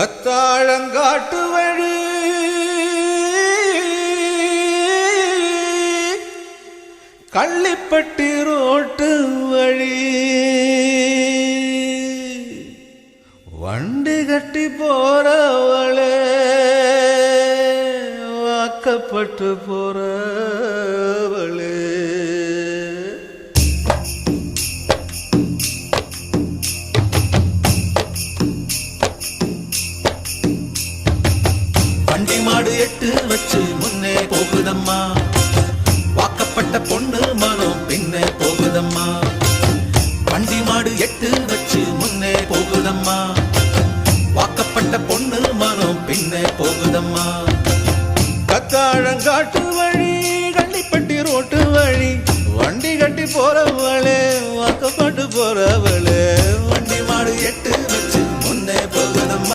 கத்தாழங்காட்டு வழி கள்ளிப்பட்டி ரோட்டு வழி. வண்டி கட்டி போறவளே வாக்கப்பட்டு போற வண்டி மாடு எட்டு வச்சு முன்னே போகுதம்மா. வாக்கப்பட்ட பொண்ணு மனம் பின்னே போகுதம்மா. வண்டி மாடு எட்டு வச்சு முன்னே போகுதம்மா. வாக்கப்பட்ட பொண்ணு மனம் பின்னே போகுதம்மா. கத்தாழங்காட்டு வழி கள்ளிப்பட்டி ரோட்டு வழி வண்டி கட்டி போறவளே வாக்கப்பட்டு போறவளே.